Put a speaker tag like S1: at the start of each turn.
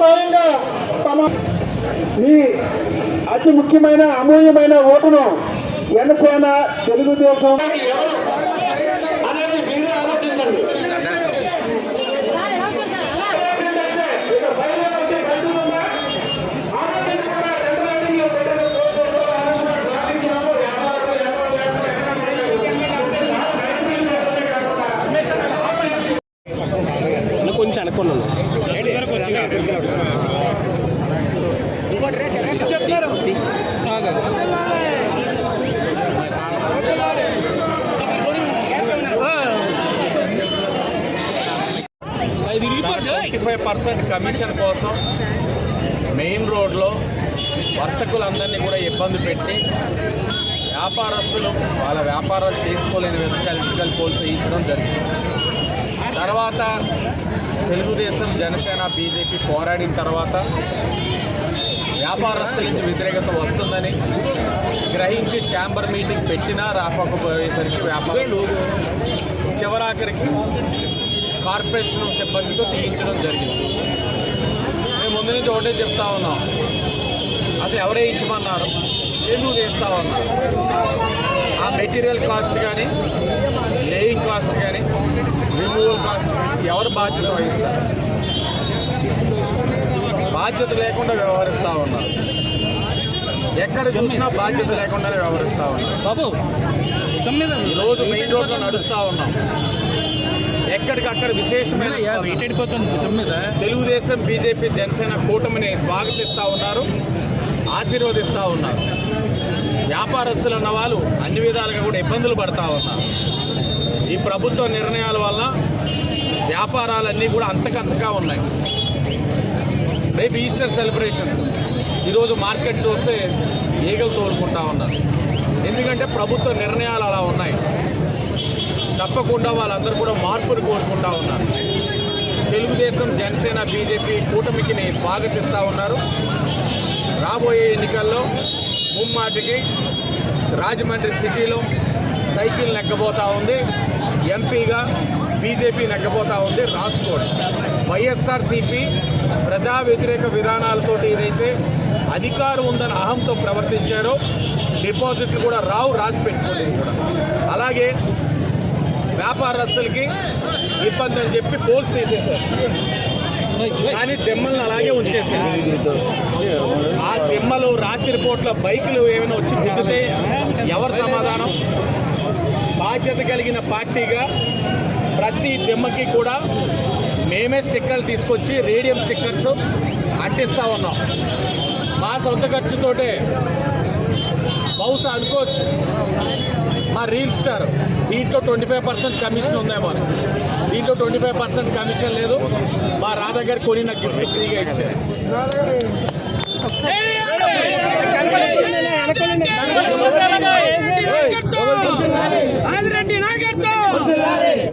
S1: తమ ఈ అతి ముఖ్యమైన అమూల్యమైన ఓటును జనసేన తెలుగుదేశం అనేది మీరే ఆలోచించండి.
S2: కొంచెం అనుకున్నాను
S3: ట్వంటీ ఫైవ్ పర్సెంట్ కమిషన్ కోసం మెయిన్ రోడ్లో వర్తకులందరినీ కూడా ఇబ్బంది పెట్టి వ్యాపారస్తులు వాళ్ళ వ్యాపారాలు చేసుకోలేని విధంగా ఎలక్ట్రికల్ పోల్స్ వేయించడం జరిగింది. తర్వాత తెలుగుదేశం జనసేన బీజేపీ పోరాడిన తర్వాత వ్యాపారస్తుల నుంచి వ్యతిరేకత వస్తుందని గ్రహించి ఛాంబర్ మీటింగ్ పెట్టినా రాకపోయేసరికి వ్యాపారులు చివరాఖరికి కార్పొరేషన్ సిబ్బందితో తీయించడం జరిగింది. మేము ముందు నుంచి ఒకటే చెప్తా ఉన్నాం. అసలు ఎవరే ఇచ్చమన్నారు? ఎందుకు చేస్తా ఉన్నారు ఆ మెటీరియల్ కాస్ట్ కానీ లేయింగ్ కాస్ట్ కానీ రిమూవల్ కాస్ట్ ఎవరు బాధ్యత వహిస్తారు? బాధ్యత లేకుండా వ్యవహరిస్తూ ఉన్నారు. ఎక్కడ చూసినా బాధ్యత లేకుండానే వ్యవహరిస్తూ ఉన్నారు.
S2: బాబు
S3: ఈరోజు మెయిన్ రోడ్లో నడుస్తూ ఉన్నాం. ఎక్కడికక్కడ విశేషమైన తెలుగుదేశం బీజేపీ జనసేన కూటమిని స్వాగతిస్తూ ఉన్నారు ఆశీర్వదిస్తూ ఉన్నారు. వ్యాపారస్తులు అన్న వాళ్ళు అన్ని విధాలుగా కూడా ఇబ్బందులు పడతా ఉన్నారు. ఈ ప్రభుత్వ నిర్ణయాల వల్ల వ్యాపారాలన్నీ కూడా అంతకంతగా ఉన్నాయి. రేపు ఈస్టర్ సెలబ్రేషన్స్. ఈరోజు మార్కెట్ చూస్తే ఈగలు తోలుకుంటా ఉన్నారు. ఎందుకంటే ప్రభుత్వ నిర్ణయాలు అలా ఉన్నాయి. తప్పకుండా వాళ్ళందరూ కూడా మార్పును కోరుకుంటా ఉన్నారు. తెలుగుదేశం జనసేన బీజేపీ కూటమికిని స్వాగతిస్తూ ఉన్నారు. రాబోయే ఎన్నికల్లో ముమ్మాటికి రాజమండ్రి సిటీలో సైకిల్ నెక్కబోతా ఉంది. ఎంపీగా బీజేపీ నెక్కబోతా ఉంది రాసుకోండి వైఎస్ఆర్సీపీ ప్రజా వ్యతిరేక విధానాలతోటి ఏదైతే అధికారం ఉందని అహంతో ప్రవర్తించారో డిపాజిట్లు కూడా రావు రాసి పెట్టుకోండి కూడా. అలాగే వ్యాపారస్తులకి ఇబ్బంది అని చెప్పి పోల్స్ తీసేశారు. కానీ దెమ్మలను అలాగే ఉంచేసారు ఆ దెమ్మలు రాత్రి పూట్ల బైకులు ఏమైనా వచ్చి గుద్దితే ఎవరు సమాధానం? బాధ్యత కలిగిన పార్టీగా ప్రతి దెమ్మకి కూడా మేమే స్టిక్కర్లు తీసుకొచ్చి రేడియం స్టిక్కర్స్ అంటిస్తూ ఉన్నాం. మా సొంత ఖర్చుతోటే బహుశా అనుకోవచ్చు. మా రీల్ స్టార్ దీంట్లో ట్వంటీ ఫైవ్ పర్సెంట్ కమిషన్ ఉందేమో అని. దీంట్లో ట్వంటీ ఫైవ్ పర్సెంట్ కమిషన్ లేదు. మా రాధా గారు కొని నాకు గిఫ్ట్ ఫ్రీగా ఇచ్చారు.